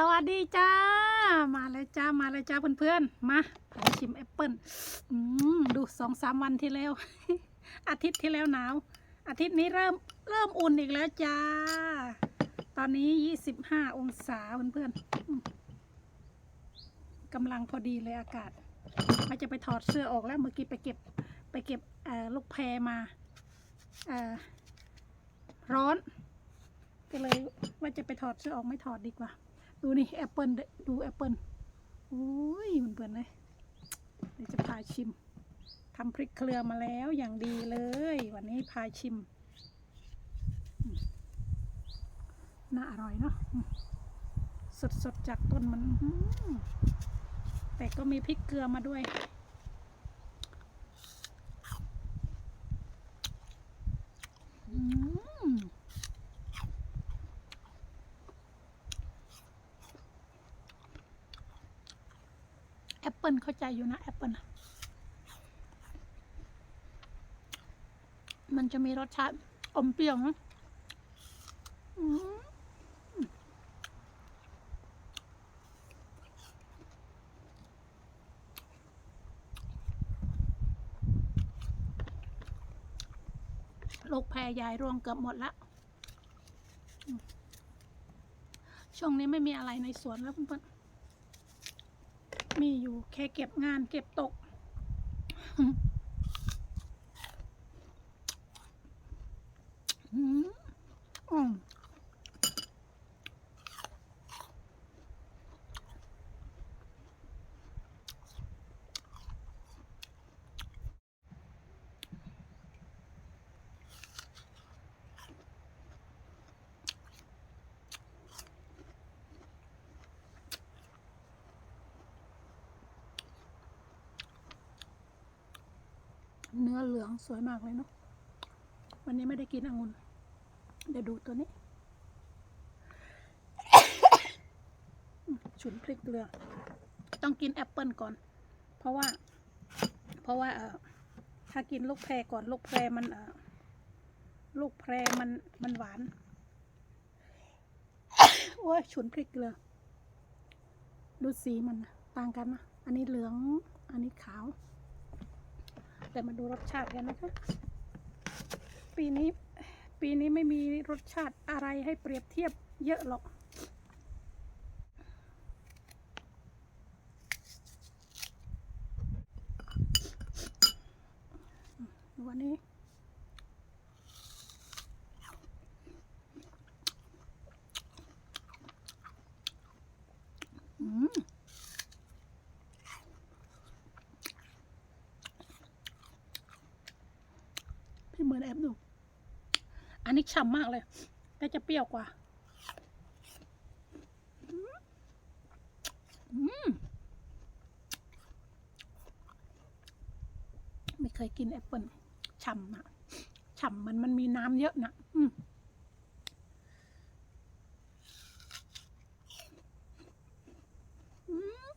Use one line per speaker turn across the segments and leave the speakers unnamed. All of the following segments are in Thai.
สวัสดีจ้า มาเลยจ้า มาเลยจ้าเพื่อนๆ มาขอชิมแอปเปิ้ลอืมดูสองสามวันที่แล้ว อาทิตย์ที่แล้วหนาว อาทิตย์นี้เริ่มเริ่มอุ่นอีกแล้วจ้า ตอนนี้ยี่สิบห้าองศาเพื่อนๆอืมกำลังพอดีเลยอากาศว่าจะไปถอดเสื้อออกแล้วเมื่อกี้ไปเก็บไปเก็บลูกแพรมาอ่อร้อน ก็เลยว่าจะไปถอดเสื้อออกไม่ถอดดีกว่า ดูนี่แอปเปิลดูแอปเปิลโอ้ยมันเปิดเลยเดี๋ยวจะพาชิมทำพริกเครือมาแล้วอย่างดีเลย วันนี้พาชิม น่าอร่อยเนาะสดๆจากต้นมันแต่ก็มีพริกเกลือมาด้วยอืม แอ ปเปิลเข้าใจอยู่นะแอปเปิลมันจะมีรสชาติอมเปรี้ยวนะลูกแพรยายร่วงเกือบหมดละช่วงนี้ไม่มีอะไรในสวนแล้วเพื่อนๆ มีอยู่แค่เก็บงานเก็บตก อืมอืมเนื้อ เหลืองสวยมากเลยเนาะวันนี้ไม่ได้กินองุ่นเดี๋ยวดูตัวนี้ ฉุนพริกเกลือ ต้องกินแอปเปิลก่อน เพราะว่า เพราะว่าเออถ้ากินลูกแพรก่อนลูกแพรมันเออลูกแพรมันมันหวานโอ้ยฉุนพริกเกลือ ดูสีมันต่างกันนะอันนี้เหลือง อันนี้ขาว แต่มาดูรสชาติกันนะคะ ปีนี้ปีนี้ไม่มีรสชาติอะไรให้เปรียบเทียบเยอะหรอก วันนี้ อืม พี่เหมือนแอปดู อันนี้ ฉ่ำมากเลย แต่จะเปรี้ยวกว่าอืมไม่เคยกินแอปเปิลฉ่ำอะฉ่ำมันมันมีน้ำเยอะนะอืมอืม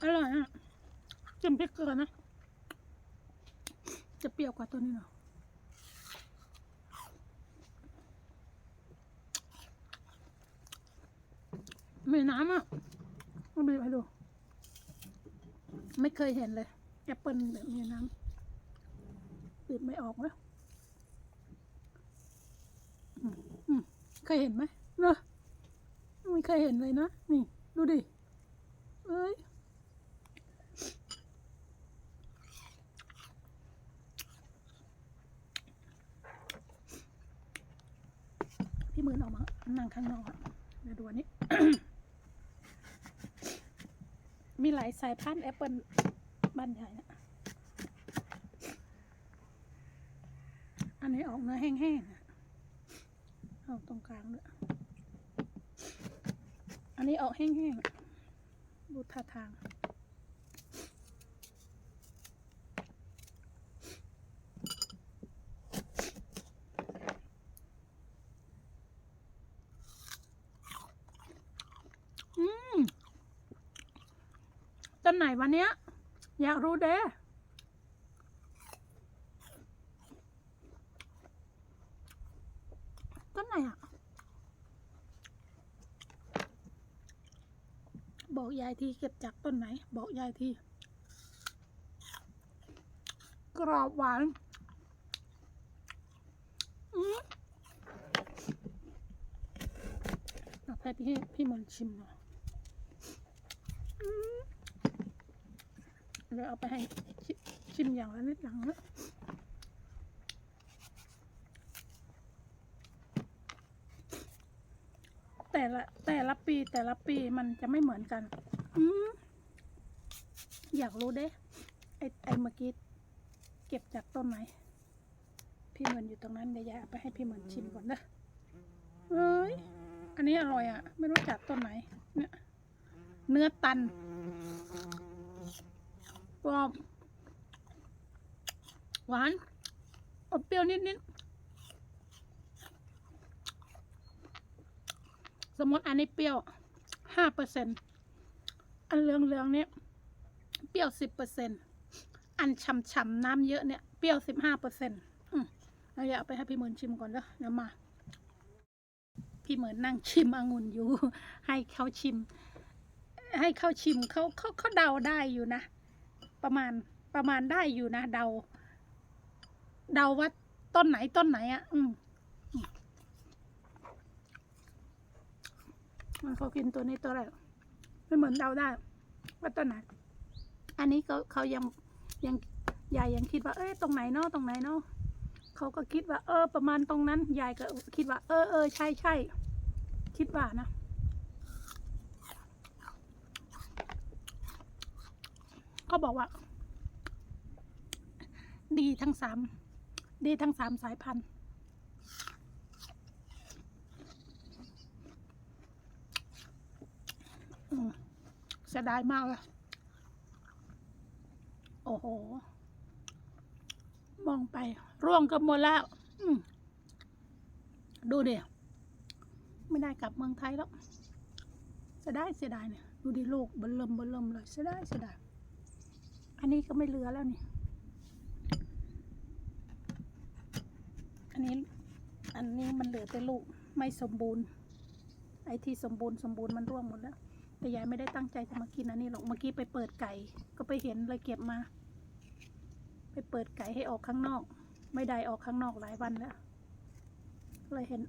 อร่อยอะจิ้มพริกเกลือนะ จะเปรี้ยวกว่าตัวนี้หน่อมีน้ำอะมาบีบให้ดู ไม่เคยเห็นเลย แอปเปิลแบบมีน้ำบีบไม่ออกเลยอืมอืมเคยเห็นไหมเนอะไม่เคยเห็นเลยนะ นี่ ดูดิ เอ้ย พี่หมือนออกมานั่ง ข้างนอกเดี๋ยวดูอันนี้ มีหลายสายพันธุ์แอปเปิลบ้านใหญ่นะอันนี้ออกเนื้อแห้งๆอะเอาตรงกลางด้วย อันนี้ออกแห้งๆดูท่าทาง ต้นไหนวันเนี้ย อยากรู้เด้ต้นไหนอะ บอกยายทีเก็บจากต้นไหน บอกยายทีกรอบหวานเอาให้พี่พี่มนชิมหน่อย เดี๋ยวเอาไปให้ชิชิมอย่างละนิดอย่งละแต่ละแต่ละปีแต่ละปีมันจะไม่เหมือนกัน อืมอยากรู้เด้ ไอไอเมื่อกี้เก็บจากต้นไหน พี่เหมือนอยู่ตรงนั้นเดี๋ยวยายเอาไปให้พี่เหมือนชิมก่อนนะเอ้ย อันนี้อร่อยอะ ไม่รู้จักต้นไหน เนี่ย เนื้อตัน กรอบหวานอมเปรี้ยวนิดๆสมมติอันนี้เปรี้ยวห้าเปอร์เซ็นอันเหลืองๆเนี่ยเปรี้ยวสิบเปอร์เซ็นอันฉ่ำๆน้ำเยอะเนี่ยเปรี้ยวสิบห้าเปอร์เซ็นต์เราอยากเอาไปให้พี่เหมือนชิมก่อนเด้อเดี๋ยวมา พี่เหมือนนั่งชิมองุ่นอยู่ ให้เขาชิม ให้เขาชิมเขาเขาเขาเดาได้อยู่นะ ประมาณประมาณได้อยู่นะเดา เดาว่าต้นไหนต้นไหนอะ อืมมันเขากินตัวนี้ตัวอะไรไม่เหมือนเดาได้ว่าต้นไหนอันนี้เขาเขายังยังยายยังคิดว่า เอ้ยตรงไหนเนาะตรงไหนเนาะเขาก็คิดว่า เออ ประมาณตรงนั้นยายก็คิดว่า เออเออใช่ใช่คิดว่านะ เขาบอกว่า ดีทั้งสามดีทั้งสามสายพันธุ์เสียดายมากเลยโอ้โห มองไป ร่วงกันหมดแล้วดูดิไม่ได้กลับเมืองไทยแล้วเสียดายเสียดายเนี่ย ดูดิลูกเบลเริ่มเบลเริ่มเลยเสียดายเสียดาย อันนี้ก็ไม่เหลือแล้วนี่ อันนี้ อันนี้มันเหลือแต่ลูกไม่สมบูรณ์ ไอ้ที่สมบูรณ์สมบูรณ์มันร่วงหมดแล้ว แต่ยายไม่ได้ตั้งใจจะมากินอันนี้หรอก เมื่อกี้ไปเปิดไก่ ก็ไปเห็นเลยเก็บมา ไปเปิดไก่ให้ออกข้างนอก ไม่ได้ออกข้างนอกหลายวันแล้ว เลยเห็น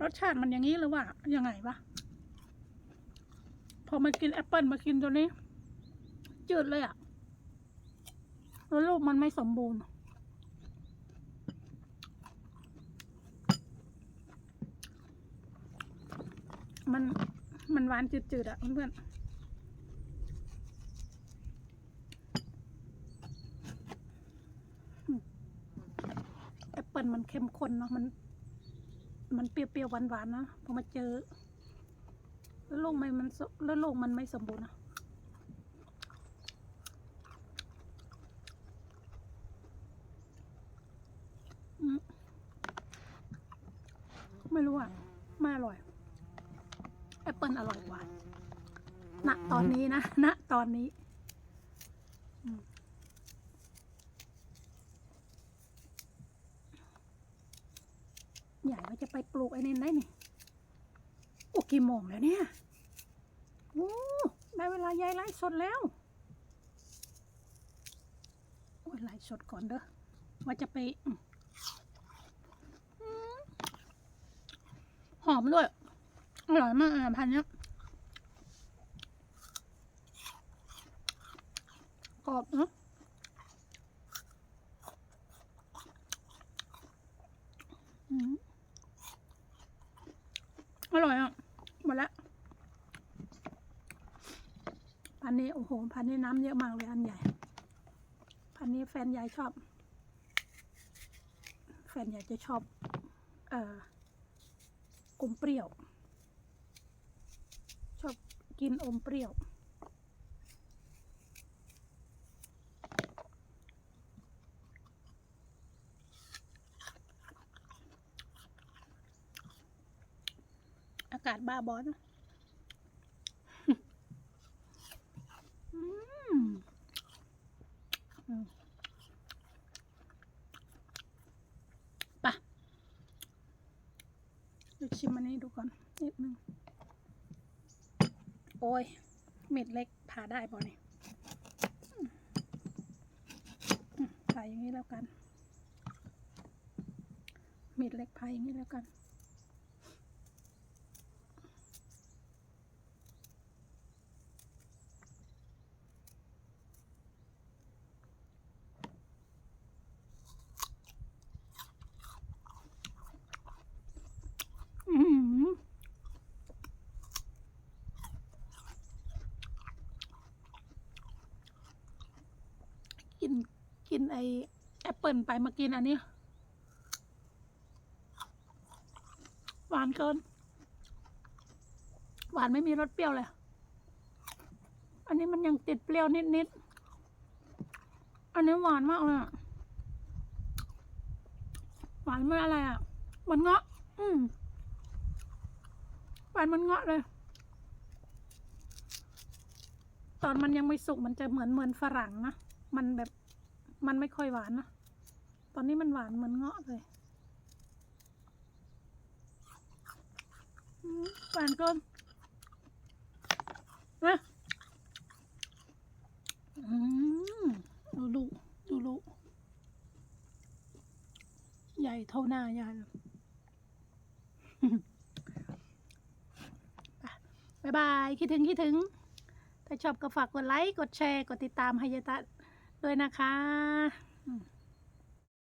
รสชาติมันอย่างนี้หรือว่ายังไงวะ อมากินแอปเปิลมากินตัวนี้ จืดเลยอะแล้วลูกมันไม่สมบูรณ์ มันมันหวานจืดๆอะเพื่อนแอปเปิลมันเข้มข้นเนาะมัน มันเปรี้ยวๆหวานๆนะพอมาเจอ แล้วลูกมันมันแล้วลูกมันไม่สมบูรณ์นะอืมไม่รู้อะไม่อร่อยแอปเปิลอร่อยกว่าณตอนนี้นะณตอนนี้ใหญ่ว่าจะไปปลูกไอ้นี่ได้นี่ โอ้กี่โมงแล้วเนี่ยโอ้ได้เวลายายไลฟ์สดแล้วโอ้ยไลฟ์สดก่อนเด้อว่าจะไปหอมด้วย อร่อยมากอะพันเนี้ยกรอบเนอะอืมอร่อยอะ หมดละพันนี้โอ้โหพันนี้น้ำเยอะมากเลยอันใหญ่ พันนี้แฟนยายชอบ แฟนยายจะชอบ เอ่ออมเปรี้ยว ชอบกินอมเปรี้ยวอากาศบ้าบอนะอืม อืมไปเดี๋ยวชิมอันนี้ดูก่อนนิดนึง โอ้ยเม็ดเล็กผ่าได้ป่ะนี่ผ่าอย่างนี้แล้วกันเม็ดเล็กผ่าอย่างนี้แล้วกัน อือหือกิน กินไอแอปเปิลไปมากินอันนี้ หวานเกิน หวานไม่มีรสเปรี้ยวเลย อันนี้มันยังติดเปรี้ยวนิดๆ อันนี้หวานมากเลยอะหวานเหมันอะไรอะเหมันเงาะ อืมหวานมันเงาะเลย ตอนมันยังไม่สุกมันจะเหมือนเหมือนฝรั่งนะ มันแบบ มันไม่ค่อยหวานนะ ตอนนี้มันหวานเหมือนเงาะเลยหวานเกินนะดูลูกดูลูกใหญ่เท่าหน้ายายเลยบายบาย คิดถึง คิดถึง ถ้าชอบก็ฝากกดไลค์ กดแชร์ กดติดตามให้ยายตะ ด้วยนะคะ